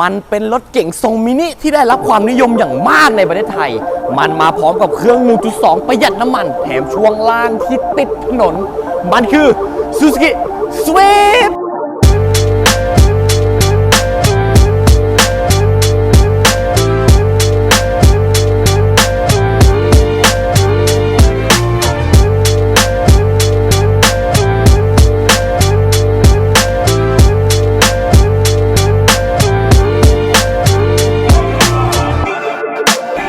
มันเป็นรถเก่งทรงมินิที่ได้รับความนิยมอย่างมากในประเทศไทย มันมาพร้อมกับเครื่อง 1.2 ประหยัดน้ำมัน แถมช่วงล่างที่ติดถนน มันคือ Suzuki Swift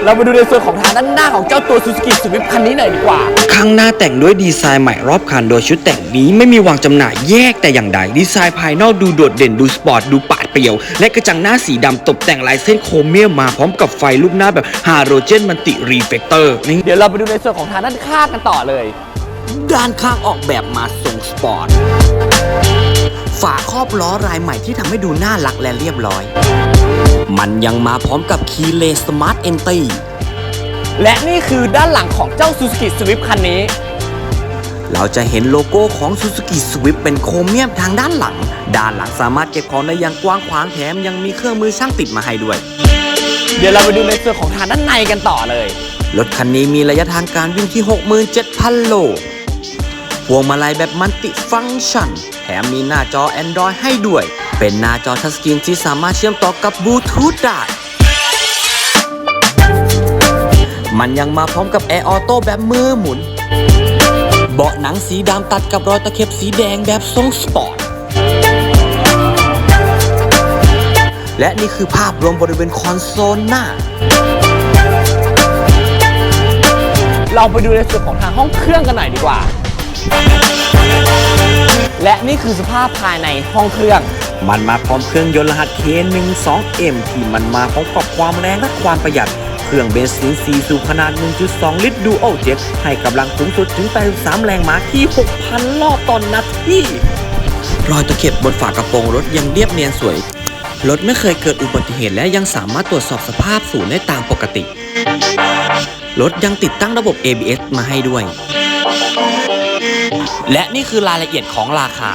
เรามาดูในส่วนของทางด้านหน้าของเจ้าตัว Suzuki Swift คันนี้หน่อยดีกว่า ข้างหน้าแต่งด้วยดีไซน์ใหม่รอบคันโดยชุดแต่งนี้ไม่มีวางจำหน่ายแยกแต่อย่างใดดีไซน์ภายนอกดูโดดเด่นดูสปอร์ตดูปาดเปรียว และกระจังหน้าสีดำตกแต่งลายเส้นโครเมียมมาพร้อมกับไฟลูกหน้าแบบฮาโลเจนมันติรีเฟกเตอร์นี่ เดี๋ยวเราไปดูในส่วนของทางด้านข้างกันต่อเลย ด้านข้างออกแบบมาทรงสปอร์ต ฝาครอบล้อรายใหม่ที่ทำให้ดูน่ารักและเรียบร้อย มันยังมาพร้อมกับคีเลสมาร์ทเอนตี้และนี่คือด้านหลังของเจ้า Suzuki Swift คันนี้ เราจะเห็นโลโก้ของ Suzuki Swift เป็นโครเมียมทางด้านหลัง ด้านหลังสามารถเก็บของได้อย่างกว้างขวางแถมยังมีเครื่องมือช่างติดมาให้ด้วย เดี๋ยวเราไปดูในส่วนของทางด้านในกันต่อเลย รถคันนี้มีระยะทางการวิ่งที่ 67,000 โล พวงมาลัยแบบมัลติฟังก์ชัน แถมมีหน้าจอ Android ให้ด้วย เป็นหน้าจอทัชสกรีนที่สามารถเชื่อมต่อกับบลูทูธได้ มันยังมาพร้อมกับแอร์ออโต้แบบมือหมุน เบาะหนังสีดำตัดกับรอยตะเข็บสีแดงแบบทรงสปอร์ต และนี่คือภาพรวมบริเวณคอนโซลหน้าเราไปดูในส่วนของทางห้องเครื่องกันหน่อยดีกว่า และนี่คือสภาพภายในห้องเครื่อง มันมาพร้อมเครื่องยนต์รหัส K12M ที่มันมาพร้อมกับความแรงและความประหยัด เครื่องเบนซิน4สูบขนาด 1.2 ลิตรดูโอเจ็ตให้กำลังสูงสุดถึง 83 แรงม้าที่ 6,000 รอบต่อนนาทีรอยตะเข็บบนฝากระโปรงรถยังเรียบเนียนสวย รถไม่เคยเกิดอุบัติเหตุและยังสามารถตรวจสอบสภาพศูนย์ได้ตามปกติ รถยังติดตั้งระบบ ABS มาให้ด้วย และนี่คือรายละเอียดของราคา